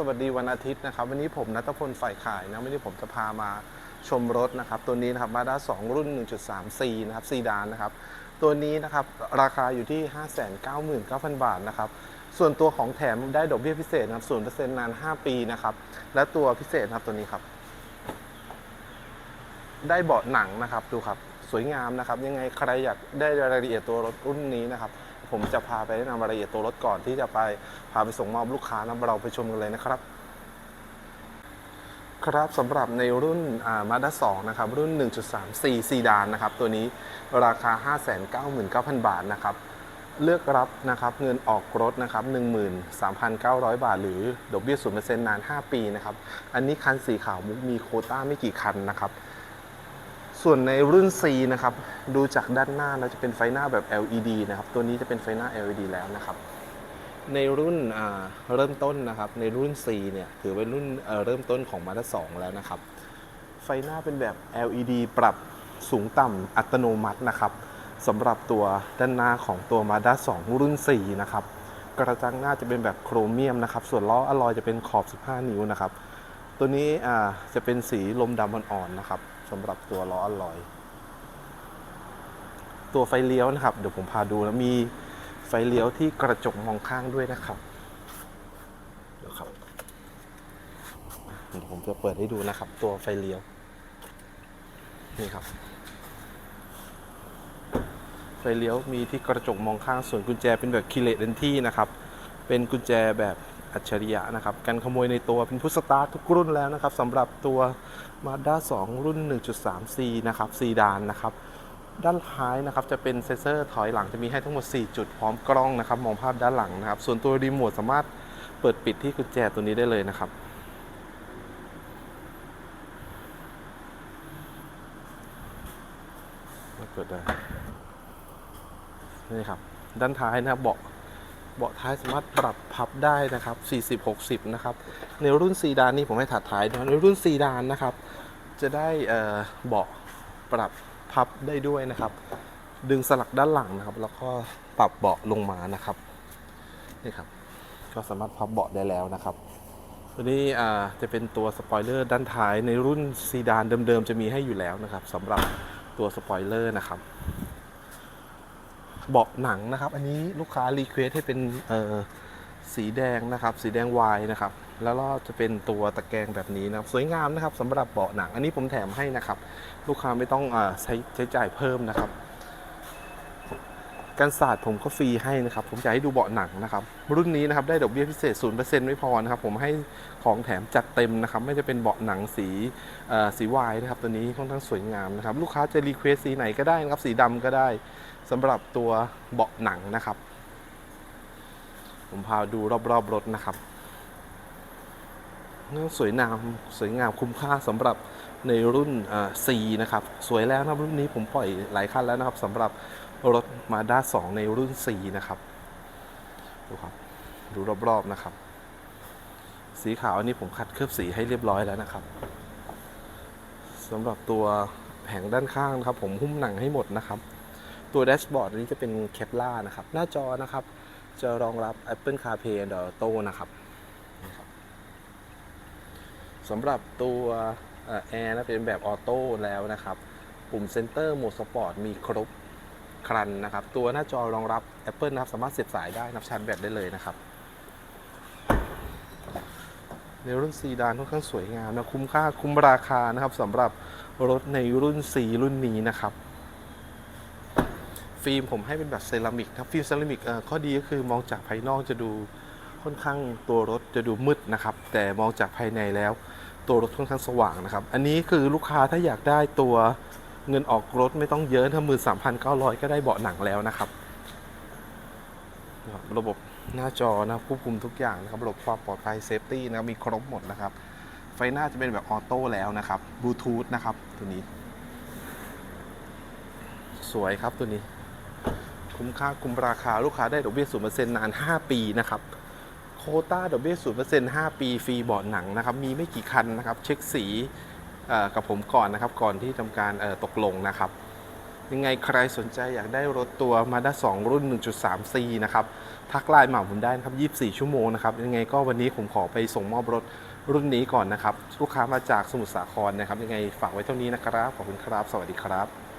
สวัสดีวันอาทิตย์นะครับ วันนี้ผมนัทพลฝ่ายขายนะวันนี้ผมจะพามาชมรถนะครับ ตัวนี้นะครับมาด้า2รุ่น 1.3นะครับซีดานนะครับ ตัวนี้นะครับราคาอยู่ที่ 599,000 บาทนะครับ ส่วนตัวของแถมได้ดอกเบี้ยพิเศษนะครับ0%นาน 5 ปีนะครับ และตัวพิเศษนะครับตัวนี้ครับ ได้เบาะหนังนะครับดูครับ สวยงามนะครับ ยังไงใครอยากได้รายละเอียดตัวรถรุ่นนี้นะครับ ผมจะพาไปแนะนำรายละเอียดตัวรถก่อนที่จะไปพาไปส่งมอบลูกค้านะเราไปชมกันเลยนะครับครับสำหรับในรุ่นมาด้า2นะครับรุ่น 1.34ซีดานนะครับตัวนี้ราคา 599,000 บาทนะครับเลือกรับนะครับเงินออกรถนะครับ13,900 บาท หรือดอกเบี้ย0%นาน 5 ปีนะครับอันนี้คันสีขาวมุกมีโคต้าไม่กี่คันนะครับ ส่วนในรุ่น C นะครับ ดูจากด้านหน้าแล้วจะเป็นไฟหน้าแบบ LED นะครับ ตัวนี้จะเป็นไฟหน้า LED แล้วนะครับ ในรุ่นเริ่มต้นนะครับ ในรุ่น C เนี่ยถือเป็นรุ่นเริ่มต้นของ Mazda 2แล้วนะครับ ไฟหน้าเป็นแบบ LED ปรับสูงต่ำอัตโนมัตินะครับสำหรับตัวด้านหน้าของตัว Mazda 2รุ่น 4 นะครับ กระจังหน้าจะเป็นแบบโครเมียมนะครับ ส่วนล้ออลลอยจะเป็นขอบ 15 นิ้วนะครับ ตัวนี้จะเป็นสีลมดำอ่อนๆนะครับ สำหรับตัวล้ออลลอย ตัวไฟเลี้ยวนะครับ เดี๋ยวผมพาดูนะมีไฟเลี้ยวที่กระจกมองข้างด้วยนะครับเดี๋ยวครับเดี๋ยวผมจะเปิดให้ดูนะครับ ตัวไฟเลี้ยวนี่ครับ ไฟเลี้ยวมีที่กระจกมองข้างส่วนกุญแจเป็นแบบคีเลตเดนที่นะครับ เป็นกุญแจแบบ อัจฉริยะนะครับกันขโมยในตัวเป็นพุทสตาร์ททุกรุ่นแล้วนะครับสำหรับตัว Mazda 2 รุ่น 1.3C นะครับซีดานนะครับด้านท้ายนะครับจะเป็นเซนเซอร์ถอยหลังจะมีให้ทั้งหมด 4 จุดพร้อมกล้องนะครับมองภาพด้านหลังนะครับ ส่วนตัวรีโมทสามารถเปิดปิดที่กุญแจตัวนี้ได้เลยนะครับเปิดได้นี่ครับด้านท้ายนะครับเบาะ เบาะท้ายสามารถปรับพับได้นะครับ 40-60 นะครับ ในรุ่นซีดานนี่ผมให้ถัดท้ายในรุ่นซีดานนะครับ จะได้เบาะปรับพับได้ด้วยนะครับ ดึงสลักด้านหลังนะครับ แล้วก็ปรับเบาะลงมานะครับนี่ครับ ก็สามารถพับเบาะได้แล้วนะครับตัวนี้อ่จะเป็นตัวสปอยเลอร์ด้านท้ายในรุ่นซีดานเดิมๆจะมีให้อยู่แล้วนะครับสำหรับตัวสปอยเลอร์นะครับ เบาะหนังนะครับ อันนี้ลูกค้ารีเควสให้เป็นสีแดงนะครับ สีแดงวายนะครับ แล้วก็จะเป็นตัวตะแกรงแบบนี้นะครับ สวยงามนะครับสำหรับเบาะหนัง อันนี้ผมแถมให้นะครับ ลูกค้าไม่ต้องอใช้ใช้จ่ายเพิ่มนะครับ กันศาสตร์ผมก็ฟรีให้นะครับ ผมจะให้ดูเบาะหนังนะครับ รุ่นนี้นะครับได้ดอกเบี้ยพิเศษ 0%ไม่พอนะครับ ผมให้ของแถมจัดเต็มนะครับ ไม่จะเป็นเบาะหนังสีสีวายนะครับ ตัวนี้ค่อนข้างสวยงามนะครับ ลูกค้าจะรีเควสสีไหนก็ได้นะครับ สีดำก็ได้สำหรับตัวเบาะหนังนะครับ ผมพาดูรอบๆรถนะครับสวยงามสวยงามคุ้มค่าสำหรับในรุ่นอ่า C นะครับ สวยแล้วนะครับรุ่นนี้ผมปล่อยหลายคันแล้วนะครับสำหรับ รถมาด้า2ในรุ่น C นะครับ ดูครับ ดูรอบๆนะครับ สีขาวอันนี้ผมขัดเคลือบสีให้เรียบร้อยแล้วนะครับสำหรับตัวแผงด้านข้างนะครับ ผมหุ้มหนังให้หมดนะครับ ตัวแดชบอร์ดอันนี้จะเป็นเคปล่านะครับ หน้าจอนะครับ จะรองรับ Apple CarPlay and Auto นะครับนี่ครับสำหรับตัวแอร์นะเป็นแบบออโต้แล้วนะครับ ปุ่มเซนเตอร์โหมดสปอร์ตมีครบ ครันนะครับ ตัวหน้าจอรองรับ Apple นะครับ สามารถเสียบสายได้นับชาร์จแบตได้เลยนะครับ ในรุ่นซีดานค่อนข้างสวยงามนะคุ้มค่าคุ้มราคานะครับสำหรับรถในรุ่น C รุ่นนี้นะครับ ฟิล์มผมให้เป็นแบบเซรามิกครับฟิล์มเซรามิกข้อดีก็คือมองจากภายนอกจะดูค่อนข้างตัวรถจะดูมืดนะครับ แต่มองจากภายในแล้ว ตัวรถค่อนข้างสว่างนะครับ อันนี้คือลูกค้าถ้าอยากได้ตัว เงินออกรถไม่ต้องเยอะถ้ามือ3,900ก็ได้เบาะหนังแล้วนะครับ ระบบหน้าจอนะควบคุมทุกอย่างนะครับระบบความปลอดภัยเซฟตี้นะมีครบหมดนะครับ ไฟหน้าจะเป็นแบบออโต้แล้วนะครับบลูทูธนะครับตัวนี้ สวยครับตัวนี้ คุ้มค่าคุ้มราคาลูกค้าได้ดอกเบี้ย0%นเปอร์เซ็นต์นาน 5 ปีนะครับโคต้าดอกเบี้ย0% 5ปีฟรีเบาะหนังนะครับ มีไม่กี่คันนะครับ เช็คสี กับผมก่อนนะครับ ก่อนที่ทำการตกลงนะครับ ยังไงใครสนใจอยากได้รถตัว Mazda 2 รุ่น 1.3C นะครับ ทักไลน์มาผมได้นะครับ 24 ชั่วโมงนะครับ ยังไงก็วันนี้ผมขอไปส่งมอบรถรุ่นนี้ก่อนนะครับ ลูกค้ามาจากสมุทรสาครนะครับ ยังไงฝากไว้เท่านี้นะครับ ขอบคุณครับ สวัสดีครับ